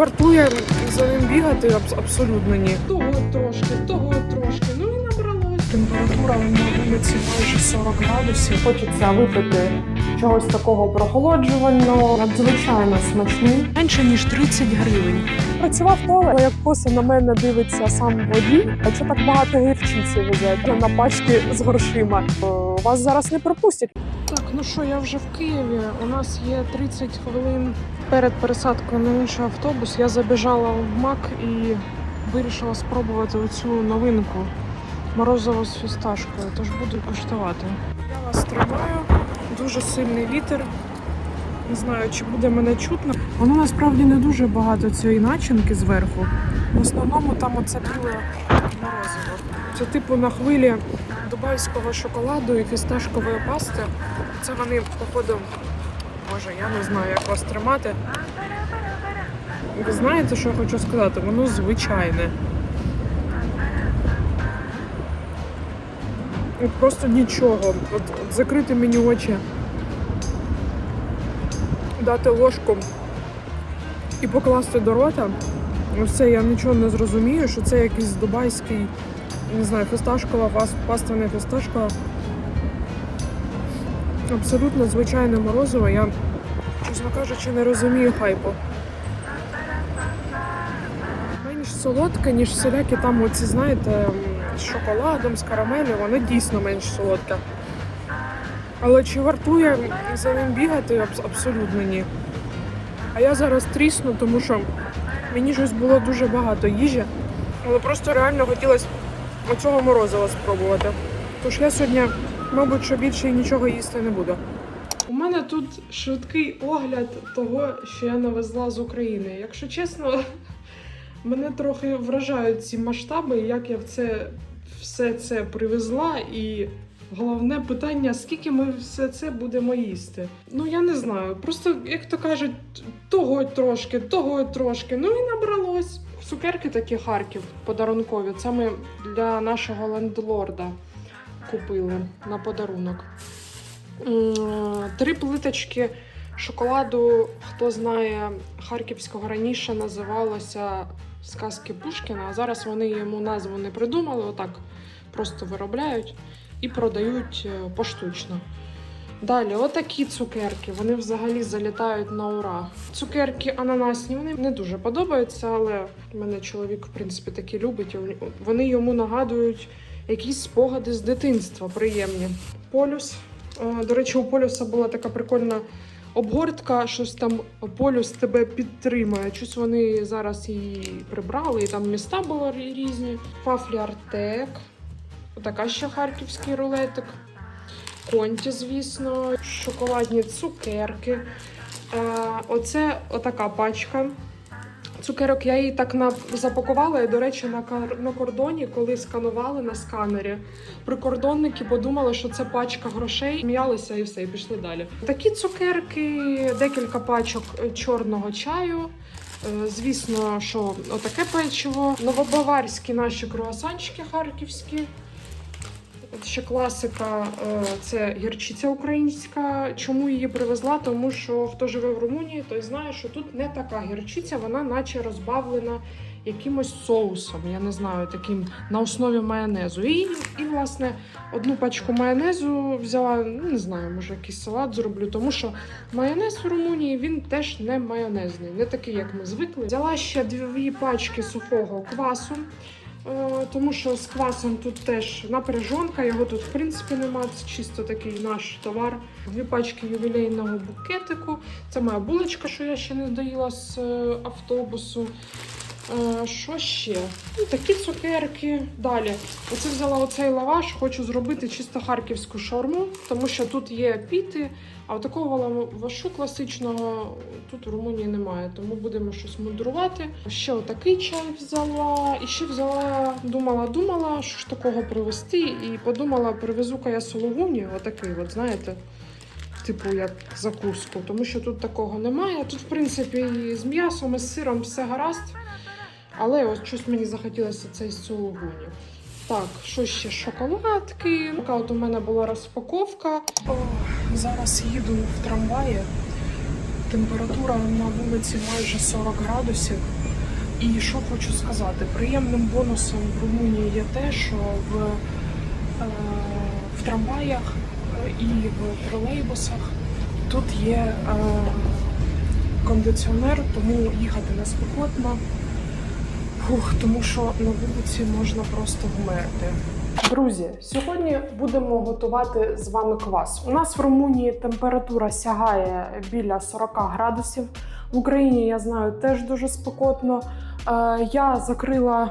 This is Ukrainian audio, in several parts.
Вартує за ним бігати абсолютно ні. Того трошки, того трошки. Ну і набралось. Температура на вулиці майже 40 градусів. Хочеться випити чогось такого прохолоджувального, надзвичайно смачний. Менше ніж 30 гривень. Працював поле, як коса на мене дивиться сам водій. А що так багато гірчиці везе на пачки з грошима? Вас зараз не пропустять. Так, ну що, я вже в Києві. У нас є 30 хвилин перед пересадкою на інший автобус. Я забіжала в МАК і вирішила спробувати оцю новинку морозиво з фісташкою. Тож буду куштувати. Я вас тримаю. Дуже сильний вітер. Не знаю, чи буде мене чутно. Воно насправді не дуже багато цієї начинки зверху. В основному там оце біле морозиво. Це типу на хвилі дубайського шоколаду і фісташкової пасти. Це вони, походу, Боже, я не знаю, як вас тримати. Ви знаєте, що я хочу сказати? Воно звичайне. От просто нічого. От, от закрити мені очі, дати ложку і покласти до рота. І все, я нічого не зрозумію, що це якийсь дубайський, не знаю, фісташкова паста не фісташкова. Абсолютно звичайне морозиво. Я, чесно кажучи, не розумію хайпу. Менш солодке, ніж всілякі там оці, знаєте, з шоколадом, з карамелю, воно дійсно менш солодке. Але чи вартує за ним бігати? Абсолютно ні. А я зараз трісну, тому що мені щось було дуже багато їжі, але просто реально хотілося оцього морозива спробувати. Тож я сьогодні, мабуть, що більше нічого їсти не буду. У мене тут швидкий огляд того, що я навезла з України. Якщо чесно, мене трохи вражають ці масштаби, як я це все це привезла, і головне питання, скільки ми все це будемо їсти. Ну я не знаю. Просто як то кажуть, того трошки, того трошки. Ну і набралось. Цукерки такі Харків подарункові. Ми для нашого лендлорда купили на подарунок. Три плиточки шоколаду, хто знає, харківського раніше називалося сказки Пушкіна, а зараз вони йому назву не придумали, отак просто виробляють і продають е, поштучно. Далі, отакі цукерки, вони взагалі залітають на ура. Цукерки ананасні, вони не дуже подобаються, але мене чоловік, в принципі, такі любить. Вони йому нагадують якісь спогади з дитинства приємні. Полюс. Е, До речі, у полюса була така прикольна обгортка, щось там полюс тебе підтримує. Щось вони зараз її прибрали, і там міста були різні. Фафлі Артек. Отака ще харківський рулетик. Конті, звісно, шоколадні цукерки. Е, Оце отака пачка. Цукерок я її так на... запакувала. І, до речі, на, кар... на кордоні, коли сканували на сканері, прикордонники подумали, що це пачка грошей, сміялися і все, і пішли далі. Такі цукерки, декілька пачок е, чорного чаю. Е, Звісно, що отаке печиво, новобаварські наші круасанчики харківські. Ще класика е, це гірчиця українська. Чому її привезла? Тому що хто живе в Румунії, той знає, що тут не така гірчиця, вона наче розбавлена якимось соусом. Я не знаю, таким на основі майонезу. І, і власне, одну пачку майонезу взяла. Ну не знаю, може якийсь салат зроблю, тому що майонез в Румунії він теж не майонезний, не такий, як ми звикли. Взяла ще дві пачки сухого квасу. Е, Тому що з квасом тут теж напряжонка, його тут в принципі нема. Це чисто такий наш товар. Дві пачки ювілейного букетику. Це моя булочка, що я ще не доїла з е, автобусу. Е, Що ще? Ну, такі цукерки. Далі. Оце взяла оцей лаваш, хочу зробити чисто харківську шаурму, тому що тут є піти, а такого лавашу класичного тут в Румунії немає, тому будемо щось мудрувати. Ще отакий чай взяла. І ще взяла, думала, думала, що ж такого привезти, і подумала, привезу-ка я соловуні, отакий, от знаєте. Типу, як закуску, тому що тут такого немає. Тут, в принципі, і з м'ясом, і з сиром все гаразд. Але ось щось мені захотілося цей сулугуні. Так, що ще шоколадки. Така от у мене була розпаковка. О, зараз їду в трамваї. Температура на вулиці майже 40 градусів. І що хочу сказати, приємним бонусом в Румунії є те, що в, е, в трамваях е, і в тролейбусах тут є е, кондиціонер, тому їхати не спекотно. Фух, тому що на вулиці можна просто вмерти. Друзі, сьогодні будемо готувати з вами квас. У нас в Румунії температура сягає біля 40 градусів. В Україні я знаю теж дуже спекотно. Е, Я закрила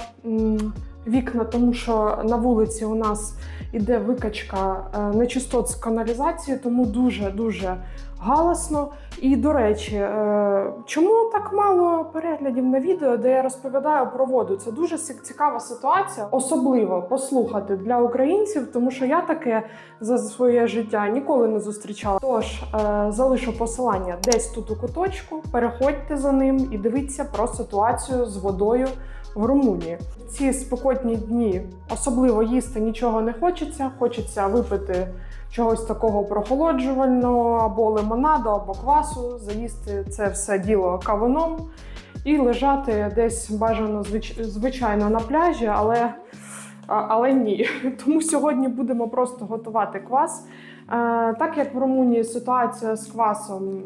вікна, тому що на вулиці у нас іде викачка е, нечистот з каналізації, тому дуже дуже галасно. І до речі, е, чому так мало переглядів на відео, де я розповідаю про воду? Це дуже цікава ситуація, особливо послухати для українців, тому що я таке за своє життя ніколи не зустрічала. Тож е, залишу посилання десь тут у куточку. Переходьте за ним і дивіться про ситуацію з водою в Румунії. В ці спекотні дні особливо їсти нічого не хочеться. Хочеться випити чогось такого прохолоджувального, або лимонаду, або квасу, заїсти це все діло кавуном і лежати десь бажано звичайно на пляжі, але, але ні. Тому сьогодні будемо просто готувати квас. Е, Так як в Румунії ситуація з квасом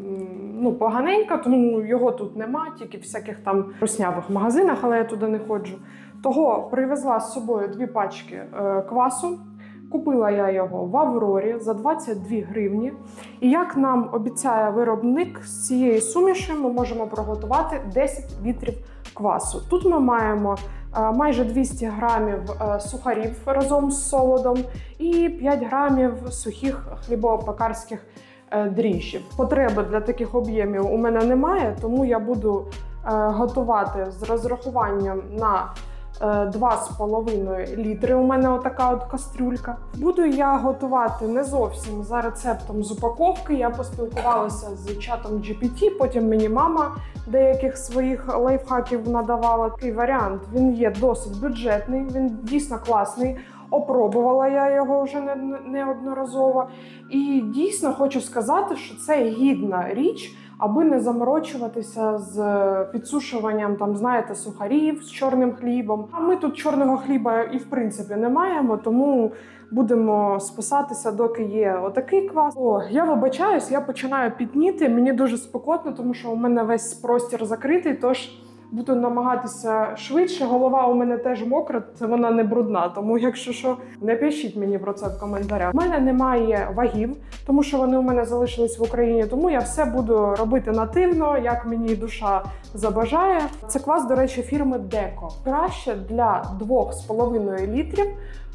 ну, поганенька, тому його тут нема, тільки в всяких там руснявих магазинах, але я туди не ходжу. Того привезла з собою дві пачки е, квасу. Купила я його в Аврорі за 22 гривні. І як нам обіцяє виробник, з цієї суміші ми можемо приготувати 10 літрів квасу. Тут ми маємо майже 200 грамів е, сухарів разом з солодом і 5 грамів сухих хлібопекарських е, дріжджів. Потреби для таких об'ємів у мене немає, тому я буду е, готувати з розрахуванням на е, 2,5 літри. У мене отака от кастрюлька. Буду я готувати не зовсім за рецептом з упаковки. Я поспілкувалася з чатом GPT, потім мені мама деяких своїх лайфхаків надавала. Такий варіант він є досить бюджетний, він дійсно класний. Опробувала я його вже не- неодноразово. І дійсно хочу сказати, що це гідна річ, аби не заморочуватися з підсушуванням там, знаєте, сухарів з чорним хлібом. А ми тут чорного хліба і в принципі не маємо, тому будемо списатися, доки є отакий квас. О, я вибачаюсь, я починаю пітніти. Мені дуже спекотно, тому що у мене весь простір закритий. Тож буду намагатися швидше. Голова у мене теж мокра, це вона не брудна. Тому, якщо що, не пишіть мені про це в коментарях. У мене немає вагів, тому що вони у мене залишились в Україні. Тому я все буду робити нативно, як мені душа забажає. Це квас, до речі, фірми Деко. Краще для 2,5 літрів.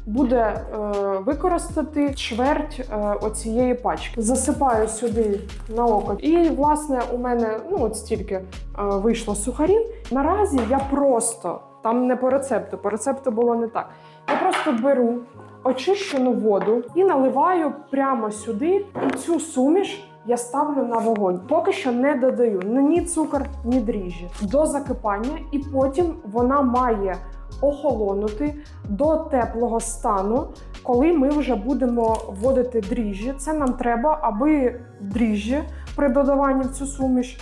Буде е, використати чверть е, оцієї пачки. Засипаю сюди на око. І, власне, у мене ну от стільки е, вийшло сухарів. Наразі я просто там не по рецепту, по рецепту було не так. Я просто беру очищену воду і наливаю прямо сюди. І цю суміш я ставлю на вогонь. Поки що не додаю ні цукор, ні дріжджі до закипання, і потім вона має охолонути до теплого стану, коли ми вже будемо вводити дріжджі. Це нам треба, аби дріжджі при додаванні в цю суміш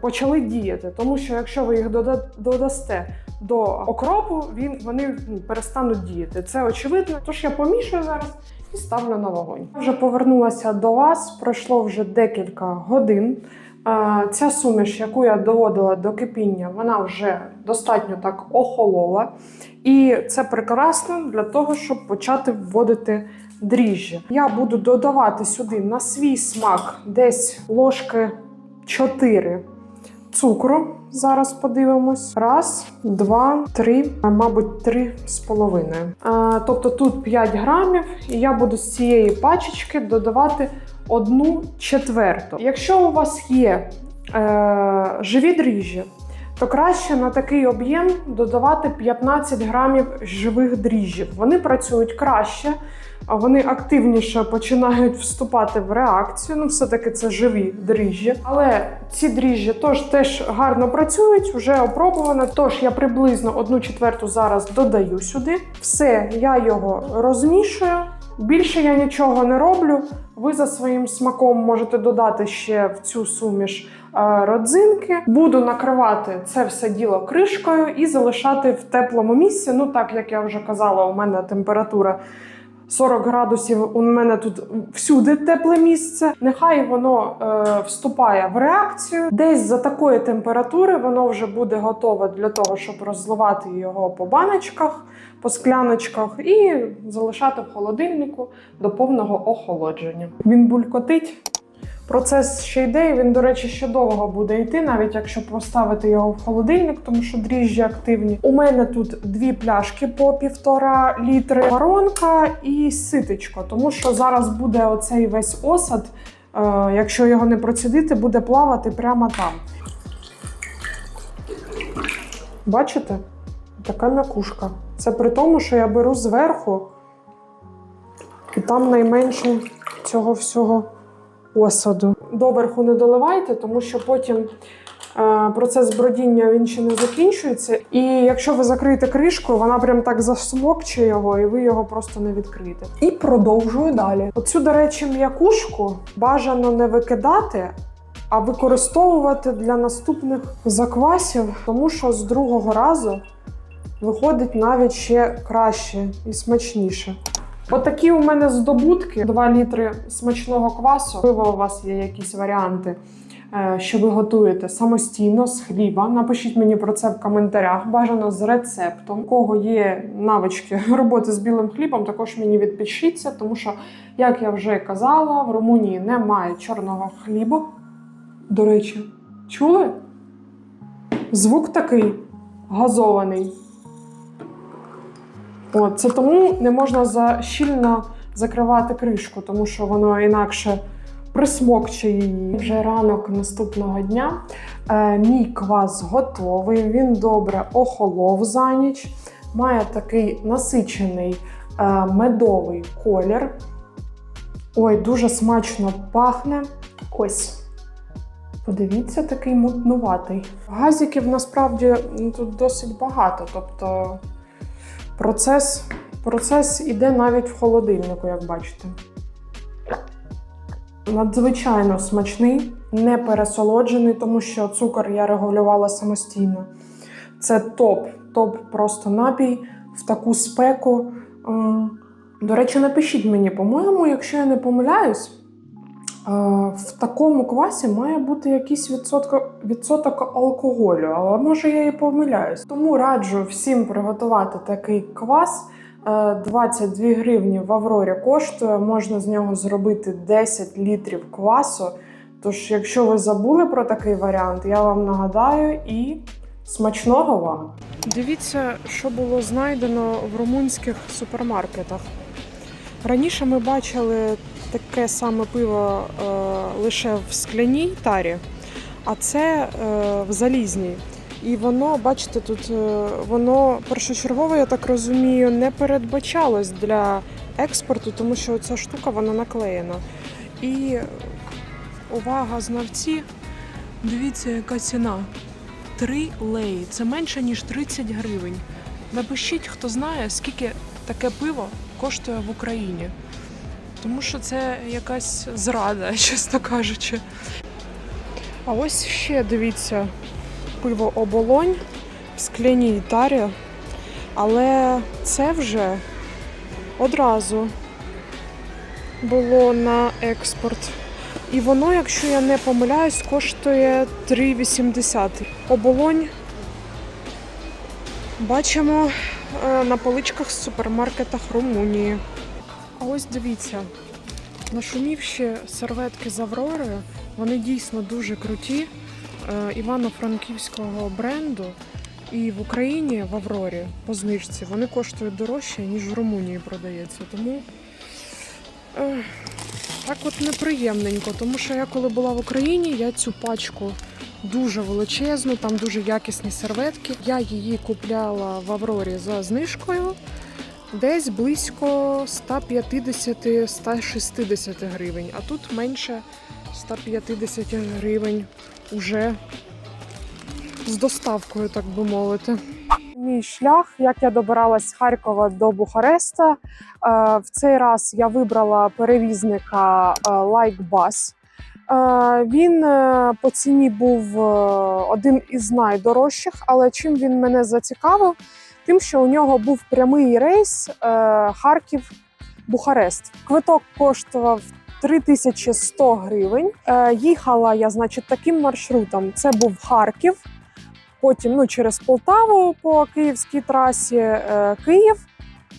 почали діяти. Тому що якщо ви їх додасте до окропу, він вони ну, перестануть діяти. Це очевидно. Тож я помішую зараз і ставлю на вогонь. Вже повернулася до вас. Пройшло вже декілька годин. Ця суміш, яку я доводила до кипіння, вона вже достатньо так охолола. І це прекрасно для того, щоб почати вводити дріжджі. Я буду додавати сюди на свій смак десь ложки 4 цукру. Зараз подивимось. Раз, два, три, мабуть, три з половиною. Тобто тут 5 грамів, і я буду з цієї пачечки додавати одну четверту. Якщо у вас є е, живі дріжджі, то краще на такий об'єм додавати 15 грамів живих дріжджів. Вони працюють краще, вони активніше починають вступати в реакцію. Ну, все-таки це живі дріжджі. Але ці дріжджі тож теж гарно працюють, вже опробувано. Тож я приблизно одну четверту зараз додаю сюди. Все, я його розмішую. Більше я нічого не роблю. Ви за своїм смаком можете додати ще в цю суміш е, родзинки. Буду накривати це все діло кришкою і залишати в теплому місці. Ну, так як я вже казала, у мене температура 40 градусів. У мене тут всюди тепле місце. Нехай воно е, вступає в реакцію. Десь за такої температури воно вже буде готове для того, щоб розливати його по баночках, по скляночках і залишати в холодильнику до повного охолодження. Він булькотить. Процес ще йде, і він, до речі, ще довго буде йти, навіть якщо поставити його в холодильник, тому що дріжджі активні. У мене тут дві пляшки по півтора літри, воронка і ситечко, тому що зараз буде оцей весь осад. е, Якщо його не процідити, буде плавати прямо там. Бачите? Така м'якушка. Це при тому, що я беру зверху, і там найменше цього всього осаду. Доверху не доливайте, тому що потім е, процес бродіння він ще не закінчується. І якщо ви закриєте кришкою, вона прям так засмокче його, і ви його просто не відкриєте. І продовжую далі. Оцю, до речі, м'якушку бажано не викидати. А використовувати для наступних заквасів, тому що з другого разу виходить навіть ще краще і смачніше. Отакі у мене здобутки: 2 літри смачного квасу. Можливо, у вас є якісь варіанти, е, що ви готуєте самостійно з хліба. Напишіть мені про це в коментарях. Бажано з рецептом. У кого є навички роботи з білим хлібом, також мені відпишіться, тому що, як я вже казала, в Румунії немає чорного хлібу. До речі, чули? Звук такий газований. От, це тому не можна за щільно закривати кришку, тому що воно інакше присмокче її. Вже ранок наступного дня. Е, мій квас готовий, він добре охолов за ніч. Має такий насичений е, медовий колір. Ой, дуже смачно пахне. Ось. Подивіться, такий мутнуватий. Газиків насправді ну, тут досить багато. Тобто Процес, процес іде навіть в холодильнику, як бачите. Надзвичайно смачний, не пересолоджений, тому що цукор я регулювала самостійно. Це топ, топ просто напій в таку спеку. До речі, напишіть мені, по-моєму, якщо я не помиляюсь, е, в такому квасі має бути якийсь відсоток, відсоток алкоголю, але може я і помиляюсь. Тому раджу всім приготувати такий квас. Е, 22 гривні в Аврорі коштує, можна з нього зробити 10 літрів квасу. Тож, якщо ви забули про такий варіант, я вам нагадаю і смачного вам! Дивіться, що було знайдено в румунських супермаркетах. Раніше ми бачили таке саме пиво е, лише в скляній тарі, а це е, в залізній. І воно, бачите, тут е, воно першочергово, я так розумію, не передбачалось для експорту, тому що ця штука вона наклеєна. І увага, знавці, дивіться, яка ціна. 3 леї. Це менше, ніж 30 гривень. Напишіть, хто знає, скільки таке пиво коштує в Україні. Тому що це якась зрада, чесно кажучи. А ось ще дивіться пиво оболонь в скляній тарі. Але це вже одразу було на експорт. І воно, якщо я не помиляюсь, коштує 3,80. Оболонь бачимо е, на поличках в супермаркетах Румунії. А ось дивіться, нашумівші серветки з Аврори, вони дійсно дуже круті. Е, Івано-Франківського бренду. І в Україні в Аврорі по знижці вони коштують дорожче, ніж в Румунії продається. Тому е, так от неприємненько. Тому що я коли була в Україні, я цю пачку дуже величезну, там дуже якісні серветки. Я її купляла в Аврорі за знижкою. Десь близько 150-160 гривень, а тут менше 150 гривень уже з доставкою, так би мовити. Мій шлях, як я добиралась з Харкова до Бухареста. Е, В цей раз я вибрала перевізника е, Like Bus. Е, Він е, по ціні був е, один із найдорожчих, але чим він мене зацікавив? Тим, що у нього був прямий рейс е, Харків-Бухарест. Квиток коштував 3100 гривень. Е, Їхала я, значить, таким маршрутом. Це був Харків, потім ну, через Полтаву по київській трасі, е, Київ,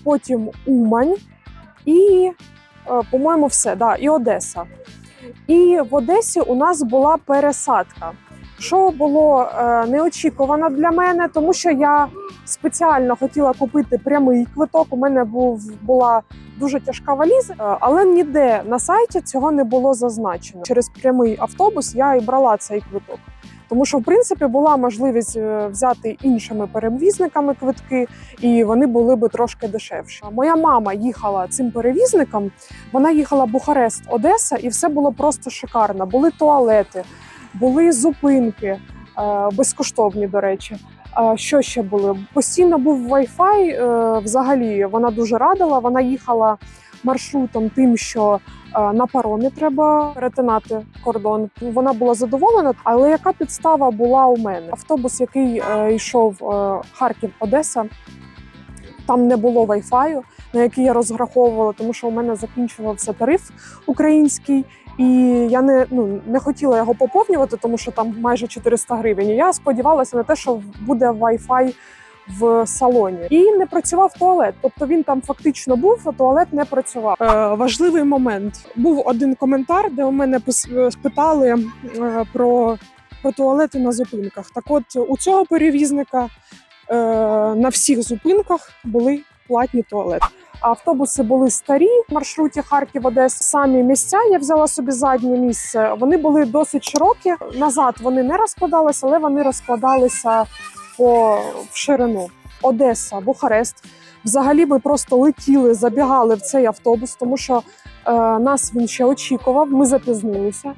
потім Умань і, по-моєму, все, да, і Одеса. І в Одесі у нас була пересадка, що було е, неочікувано для мене, тому що я спеціально хотіла купити прямий квиток. У мене був була дуже тяжка валіза, е, але ніде на сайті цього не було зазначено. Через прямий автобус я і брала цей квиток. Тому що, в принципі, була можливість е, взяти іншими перевізниками квитки, і вони були би трошки дешевші. Моя мама їхала цим перевізником. Вона їхала Бухарест, Одеса, і все було просто шикарно. Були туалети, були зупинки е, безкоштовні, до речі. Що ще було? Постійно був Wi-Fi. е, Взагалі вона дуже радила. Вона їхала маршрутом тим, що е, на паромі треба перетинати кордон. Вона була задоволена, але яка підстава була у мене? Автобус, який йшов Харків-Одеса, там не було Wi-Fi, на який я розраховувала, тому що у мене закінчувався тариф український. І я не, ну, не хотіла його поповнювати, тому що там майже 400 гривень. І я сподівалася на те, що буде Wi-Fi в салоні. І не працював туалет. Тобто він там фактично був, а туалет не працював. Е, важливий момент. Був один коментар, де у мене пис- спитали е, про, про туалети на зупинках. Так от у цього перевізника е, на всіх зупинках були платні туалети. Автобуси були старі в маршруті Харків Одеса. Самі місця я взяла собі заднє місце. Вони були досить широкі. Назад вони не розкладалися, але вони розкладалися по в ширину. Одеса, Бухарест. Взагалі ми просто летіли, забігали в цей автобус, тому що е, нас він ще очікував. Ми запізнилися.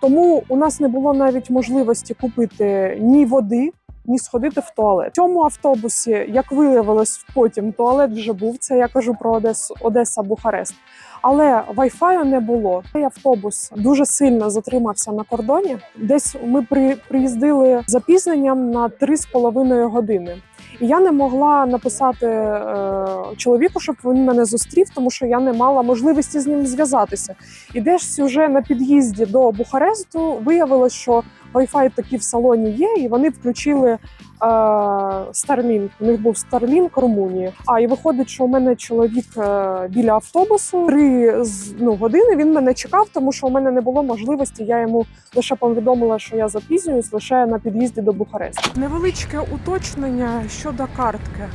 Тому у нас не було навіть можливості купити ні води, ні сходити в туалет. В цьому автобусі, як виявилось потім, туалет вже був. Це я кажу про Одесу, Одеса, Бухарест. Але вайфаю не було. Цей автобус дуже сильно затримався на кордоні. Десь ми при, приїздили запізненням на 3,5 години. І я не могла написати е, чоловіку, щоб він мене зустрів, тому що я не мала можливості з ним зв'язатися. І десь уже на під'їзді до Бухаресту виявилось, що Wi-Fi таки в салоні є, і вони включили Starlink. У них був Starlink Румунії. А і виходить, що у мене чоловік е, біля автобусу три ну, години. Він мене чекав, тому що у мене не було можливості. Я йому лише повідомила, що я запізнююсь лише на під'їзді до Бухаресту. Невеличке уточнення щодо картки.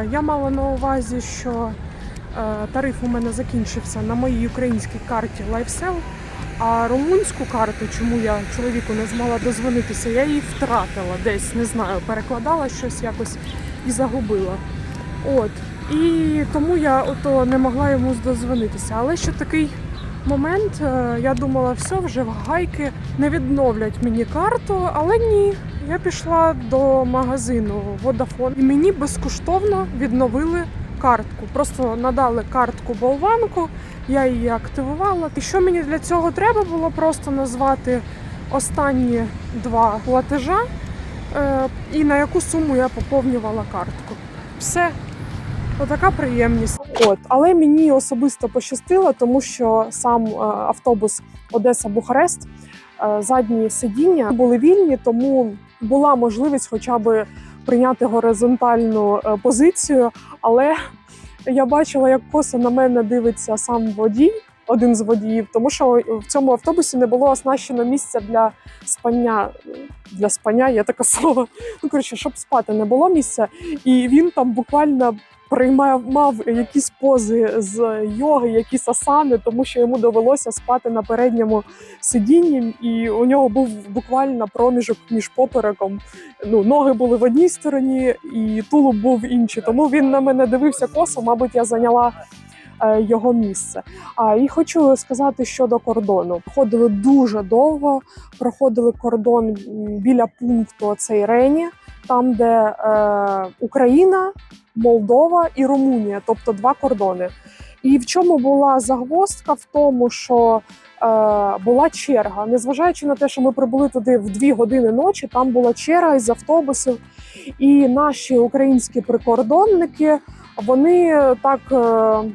Е, Я мала на увазі, що е, тариф у мене закінчився на моїй українській карті LifeSell, а румунську карту, чому я чоловіку не змогла дозвонитися, я її втратила десь, не знаю, перекладала щось якось і загубила. От. І тому я ото не могла йому дозвонитися. Але ще такий момент, е, я думала, все, вже в гайки не відновлять мені карту, але ні. Я пішла до магазину Vodafone і мені безкоштовно відновили картку. Просто надали картку болванку, я її активувала. І що мені для цього треба було просто назвати останні два платежа е, і на яку суму я поповнювала картку. Все. Отака приємність. От, але мені особисто пощастило, тому що сам е, автобус Одеса-Бухарест, е, задні сидіння були вільні, тому була можливість хоча б прийняти горизонтальну е, позицію. Але я бачила, як косо на мене дивиться сам водій, один з водіїв, тому що в цьому автобусі не було оснащено місця для спання. Для спання є таке слово. Ну коротше, щоб спати не було місця, і він там буквально приймав мав якісь пози з йоги, якісь асани, тому що йому довелося спати на передньому сидінні, і у нього був буквально проміжок між попереком. Ну, ноги були в одній стороні, і тулуб був в іншій. Тому він на мене дивився косо. Мабуть, я зайняла. Е, Його місце. А і хочу сказати щодо кордону. Ходили дуже довго. Проходили кордон біля пункту цей Рені, там, де е, Україна, Молдова і Румунія, тобто два кордони. І в чому була загвоздка? В тому, що е, була черга. Незважаючи на те, що ми прибули туди в 2 години ночі, там була черга із автобусів, і наші українські прикордонники вони так е,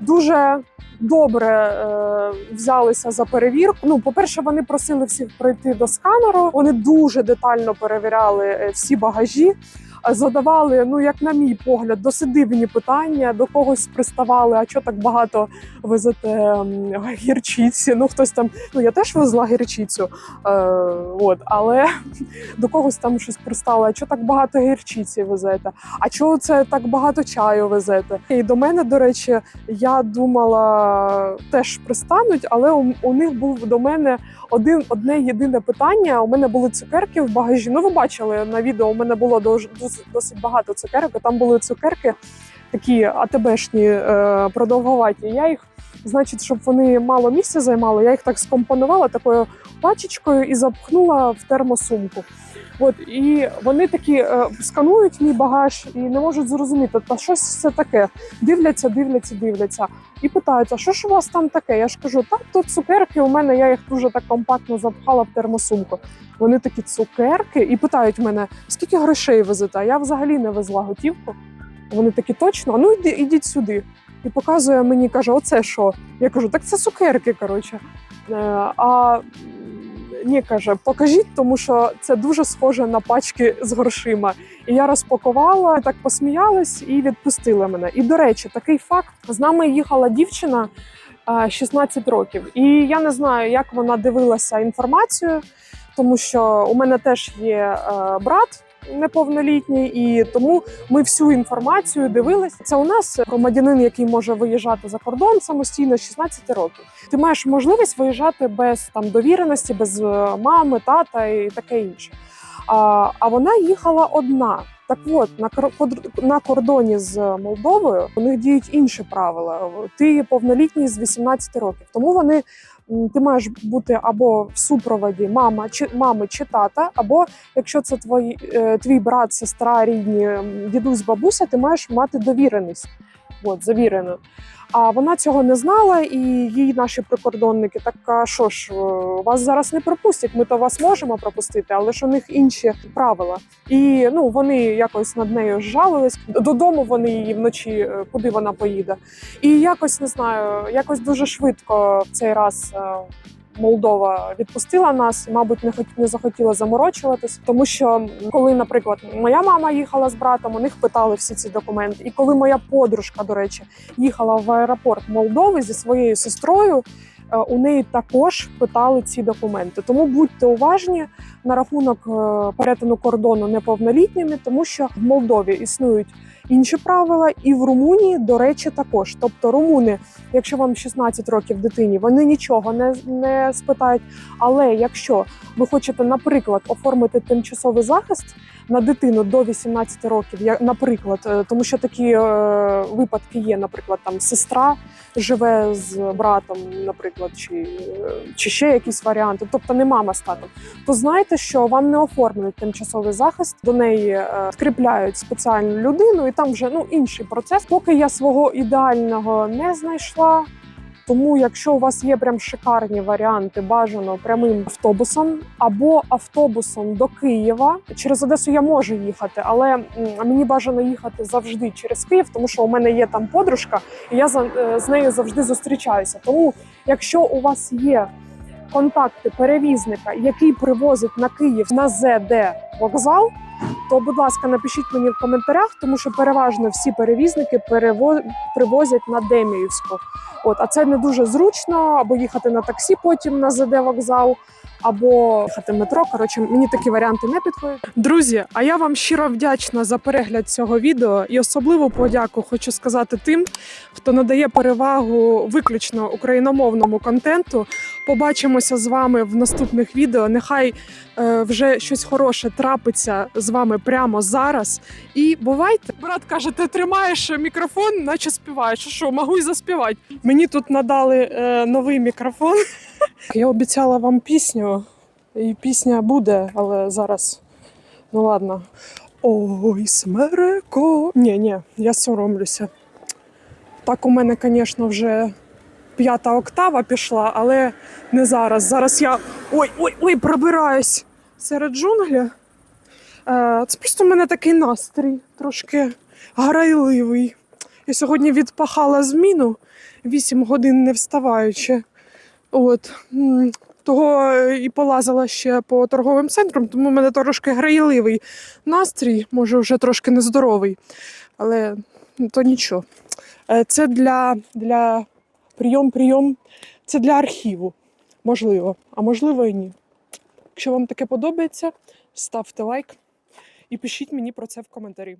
дуже. Добре е, взялися за перевірку. Ну, по-перше, вони просили всіх пройти до сканеру. Вони дуже детально перевіряли е, всі багажі, задавали, ну як на мій погляд, досидивні питання, до когось приставали. А що так багато везете гірчиці? Ну хтось там, ну я теж везла гірчицю, е, от, але до когось там щось пристало. А що так багато гірчиці везете? А чого це так багато чаю везете? І до мене, до речі, я думала, теж пристануть, але у, у них був до мене один одне єдине питання. У мене були цукерки в багажі. Ну, ви бачили на відео, у мене було дос- дос- досить багато цукерок. і Там були цукерки такі АТБшні, е, продовговаті. Я їх, значить, щоб вони мало місця займали, я їх так скомпонувала такою пачечкою і запхнула в термосумку. От і вони такі е, сканують мій багаж і не можуть зрозуміти, та щось це таке. Дивляться, дивляться, дивляться і питають: а що ж у вас там таке? Я ж кажу, так тут цукерки. У мене я їх дуже так компактно запхала в термосумку. Вони такі цукерки і питають мене, скільки грошей везете? А я взагалі не везла готівку. Вони такі точно, ну йди, ідіть сюди. І показує мені, каже, оце що? Я кажу, так це цукерки, коротше. Е, А ні, каже, покажіть, тому що це дуже схоже на пачки з грошима. І я розпакувала, так посміялась і відпустила мене. І до речі, такий факт: з нами їхала дівчина е, 16 років, і я не знаю, як вона дивилася інформацію, тому що у мене теж є е, брат. Неповнолітній, і тому ми всю інформацію дивилися. Це у нас громадянин, який може виїжджати за кордон самостійно з 16 років. Ти маєш можливість виїжджати без там довіреності, без е, мами, тата і таке інше. А, а вона їхала одна. Так от на кор- на кордоні з Молдовою у них діють інші правила. Ти повнолітній з 18 років, тому вони ти маєш бути або в супроводі мама чи мами чи тата, або якщо це твої, е, твій брат, сестра, рідні, дідусь, бабуся, ти маєш мати довіреність. От, завірену. А вона цього не знала, і їй наші прикордонники так а що ж, е, вас зараз не пропустять. Ми то вас можемо пропустити, але ж у них інші правила. І ну вони якось над нею жалились. Додому вони її вночі, е, куди вона поїде. І якось не знаю, якось дуже швидко в цей раз. Молдова відпустила нас, мабуть, не не захотіла заморочуватись, тому що коли, наприклад, моя мама їхала з братом, у них питали всі ці документи. І коли моя подружка, до речі, їхала в аеропорт Молдови зі своєю сестрою, е, у неї також питали ці документи. Тому будьте уважні на рахунок е, перетину кордону неповнолітніми, тому що в Молдові існують інші правила, і в Румунії, до речі, також. Тобто, румуни, якщо вам 16 років дитині, вони нічого не, не спитають. Але якщо ви хочете, наприклад, оформити тимчасовий захист на дитину до 18 років, наприклад, е, тому що такі е, випадки є, наприклад, там сестра живе з братом, наприклад, чи, е, чи ще якісь варіанти, тобто не мама з татом, то знайте, що вам не оформлять тимчасовий захист, до неї скріпляють спеціальну людину, і там вже ну інший процес. Поки я свого ідеального не знайшла. Тому, якщо у вас є прям шикарні варіанти, бажано прямим автобусом або автобусом до Києва. Через Одесу я можу їхати, але мені бажано їхати завжди через Київ, тому що у мене є там подружка, і я е, з нею завжди зустрічаюся. Тому, якщо у вас є контакти перевізника, який привозить на Київ на ЗД вокзал, то, будь ласка, напишіть мені в коментарях, тому що переважно всі перевізники привозять на Деміївську. От, а це не дуже зручно, або їхати на таксі потім на ЗД вокзал, або їхати метро. Коротше, мені такі варіанти не підходять. Друзі, а я вам щиро вдячна за перегляд цього відео і особливу подяку хочу сказати тим, хто надає перевагу виключно україномовному контенту. Побачимося з вами в наступних відео. Нехай е, вже щось хороше трапиться з вами прямо зараз. І бувайте. Брат каже, ти тримаєш мікрофон, наче співаєш. Що, можу й заспівати. Мені тут надали е, новий мікрофон. Я обіцяла вам пісню, і пісня буде, але зараз. Ну ладно. Ой, смереко. Ні, ні, я соромлюся. Так у мене, звісно, вже п'ята октава пішла, але не зараз. Зараз я ой, ой, ой, пробираюсь серед джунглі. Е, Це просто в мене такий настрій, трошки грайливий. Я сьогодні відпахала зміну 8 годин не вставаючи. От. Того і полазила ще по торговим центрам, тому в мене трошки грайливий настрій, може вже трошки нездоровий, але ну, то нічого. Е, Це для, для прийом, прийом, це для архіву. Можливо, а можливо і ні. Якщо вам таке подобається, ставте лайк і пишіть мені про це в коментарі.